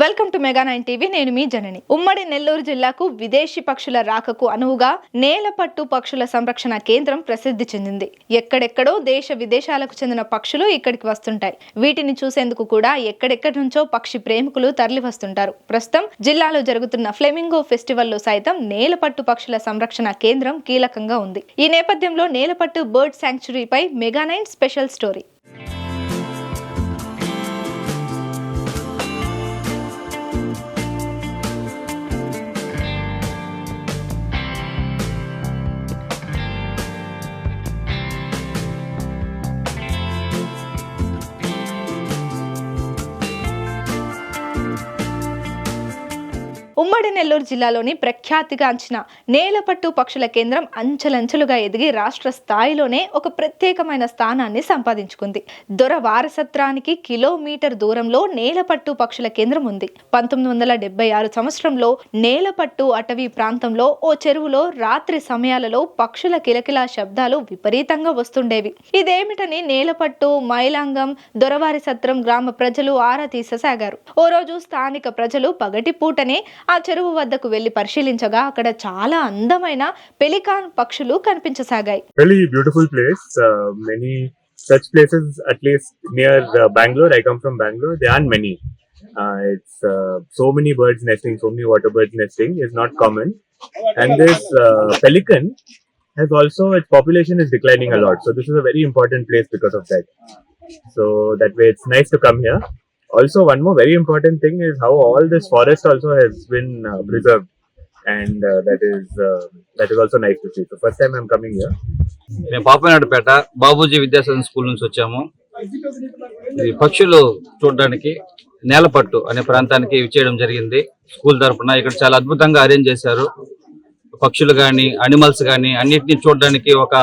Welcome to Mega Nine TV నేను మీ జనని. ఉమ్మడి నెల్లూరు జిల్లాకు విదేశీ పక్షుల రాకకు అనువుగా నేలపట్టు పక్షుల సంరక్షణ కేంద్రం ప్రసిద్ధి చెందింది. ఎక్కడెక్కడో దేశ విదేశాలకు చెందిన పక్షులు ఇక్కడికి వస్తుంటాయి. వీటిని చూసేందుకు కూడా ఎక్కడెక్కడి నుంచో పక్షి ప్రేమికులు తరలి వస్తుంటారు ప్రస్తుతం జిల్లాలో జరుగుతున్న ఫ్లెమింగో ఫెస్టివల్లో సైతం నేలపట్టు పక్షుల సంరక్షణ కేంద్రం కీలకంగా ఉంది. ఈ నేపథ్యంలో నేలపట్టు బర్డ్ శాంక్చురీపై మెగా నైన్ స్పెషల్ స్టోరీ ఉమ్మడి నెల్లూరు జిల్లాలోని ప్రఖ్యాతిగాంచిన నేలపట్టు పక్షుల కేంద్రం అంచెలంచెలుగా ఎదిగి రాష్ట్ర స్థాయిలోనే ఒక ప్రత్యేకమైన స్థానాన్ని సంపాదించుకుంది. దొర వారసత్రానికి కిలోమీటర్ దూరంలో నేలపట్టు పక్షుల కేంద్రం ఉంది. పంతొమ్మిది వందల డెబ్బై ఆరు సంవత్సరంలో నేలపట్టు అటవీ ప్రాంతంలో ఓ చెరువులో రాత్రి సమయాలలో పక్షుల కిలకిలా శబ్దాలు విపరీతంగా వస్తుండేవి. ఇదేమిటని నేలపట్టు మైలాంగం దొరవారి సత్రం గ్రామ ప్రజలు ఆరా తీససాగారు. ఓ రోజు స్థానిక ప్రజలు పగటిపూటనే ఆ చెరువు వద్దకు వెళ్ళి పరిశీలించగా అక్కడ చాలా అందమైన పెలికాన్ పక్షులు కనిపించసాగాయి really beautiful place. Uh, many such places, at least near uh, Bangalore. I come from Bangalore. There aren't many. Uh, it's uh, so many birds nesting, so many water birds nesting is not common. And this uh, pelican has also its population is declining a lot. So this is a very important place because of that. So that way, it's nice to come here. Also, one more very important thing is how all this forest also has been uh, preserved, and uh, that is uh, that is also nice to see. So first time I'm coming here. మేము పాపనాడుపేట Babuji విద్యాసదన్ school నుంచి వచ్చాము ఈ పక్షులు చూడడానికి నేలపట్టు అనే ప్రాంతానికి చేయడం జరిగింది స్కూల్ తరపున ఇక్కడ చాలా అద్భుతంగా అరేంజ్ చేశారు పక్షులు కానీ అనిమల్స్ కానీ అన్నిటిని చూడడానికి ఒక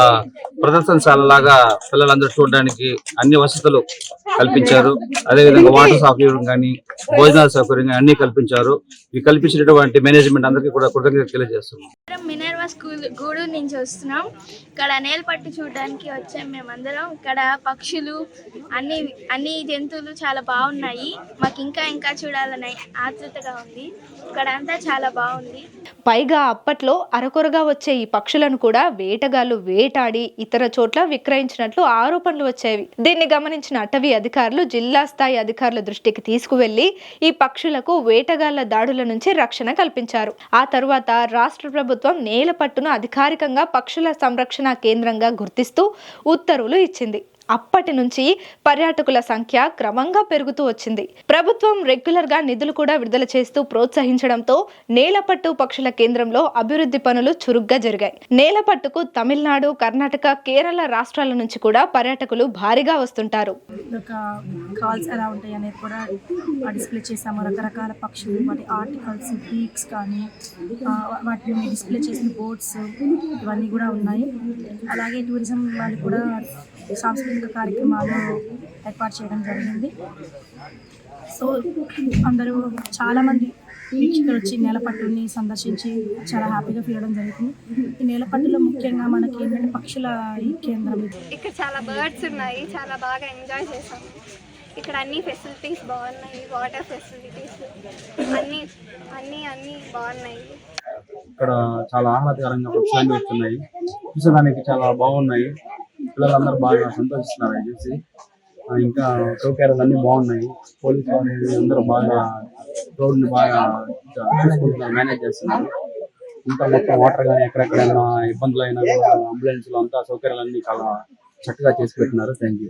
ప్రదర్శనశాల లాగా పిల్లలందరూ చూడడానికి అన్ని వసతులు కల్పించారు. అదేవిధంగా వాటర్ సౌకర్యం కానీ భోజనాల సౌకర్యం కానీ అన్ని కల్పించారు. ఇవి కల్పించినటువంటి మేనేజ్మెంట్ అందరికీ కూడా కృతజ్ఞత తెలియజేస్తున్నాం. మినర్వా స్కూల్ గూడూరు నుంచి వస్తున్నాం. ఇక్కడ నేల పట్టు చూడడానికి వచ్చాం మేమందరం. ఇక్కడ పక్షులు అన్ని అన్ని జంతువులు చాలా బాగున్నాయి. మాకు ఇంకా ఇంకా చూడాలని ఆతృతగా ఉంది. ఇక్కడ అంతా చాలా బాగుంది. పైగా అప్పట్లో అరకొరగా వచ్చే ఈ పక్షులను కూడా వేటగాళ్ళు వేటాడి ఇతర చోట్ల విక్రయించినట్లు ఆరోపణలు వచ్చేవి. దీన్ని గమనించిన అటవీ అధికారులు జిల్లా స్థాయి అధికారుల దృష్టికి తీసుకువెళ్ళి ఈ పక్షులకు వేటగాళ్ళ దాడుల నుంచి రక్షణ కల్పించారు. ఆ తరువాత రాష్ట్ర ప్రభుత్వం నేలపట్టును అధికారికంగా పక్షుల సంరక్షణ కేంద్రంగా గుర్తిస్తూ ఉత్తర్వులు ఇచ్చింది. అప్పటి నుంచి పర్యాటకుల సంఖ్య క్రమంగా పెరుగుతూ వచ్చింది. ప్రభుత్వం రెగ్యులర్గా నిధులు కూడా విడుదల చేస్తూ ప్రోత్సహించడంతో నేలపట్టు పక్షుల కేంద్రంలో అభివృద్ధి పనులు చురుగ్గా జరిగాయి. నేలపట్టుకు తమిళనాడు కర్ణాటక కేరళ రాష్ట్రాల నుంచి కూడా పర్యాటకులు భారీగా వస్తుంటారు. కాల్స్ ఎలా ఉంటాయి అనేది కూడా డిస్ప్లే చేసాము రకరకాల పక్షులు వాటి ఆర్టికల్స్ బీక్స్ కానీ వాటిని డిస్ప్లే చేసిన బోర్డ్స్ ఇవన్నీ కూడా ఉన్నాయి. అలాగే టూరిజం వాళ్ళు కూడా సాంస్కృతిక కార్యక్రమాలు ఏర్పాటు చేయడం జరిగింది. సో అందరూ చాలామంది వీక్షకులు వచ్చి నేలపట్టుని సందర్శించి చాలా హ్యాపీగా ఫీల్ అవడం జరుగుతుంది. ఈ నేలపట్టులో ముఖ్యంగా మనకి ఏంటంటే పక్షుల ఈ కేంద్రం. ఇది ఇక్కడ చాలా బర్డ్స్ ఉన్నాయి చాలా బాగా ఎంజాయ్ చేసాము ఇక్కడ అన్ని ఫెసిలిటీస్ బాగున్నాయి వాటర్ ఫెసిలిటీస్ అన్నీ అన్నీ అన్నీ బాగున్నాయి. ఇక్కడ చాలా ఆహ్లాదకరంగా పక్షులన్నీ వస్తున్నాయి. చూసేదానికి చాలా బాగున్నాయి. పిల్లలందరూ బాగా సంతోషిస్తున్నారు అవి చూసి ఇంకా సౌకర్యాలు అన్ని బాగున్నాయి. పోలీస్ వాళ్ళు అందరూ బాగా రోడ్ని బాగా చూసుకుంటున్నారు మేనేజ్ చేస్తున్నారు. ఇంకా మొత్తం వాటర్ కానీ ఎక్కడెక్కడైనా ఇబ్బందులు అయినా కూడా అంబులెన్స్లు అంతా సౌకర్యాలన్నీ చాలా చక్కగా చేసి పెట్టినారు. Thank you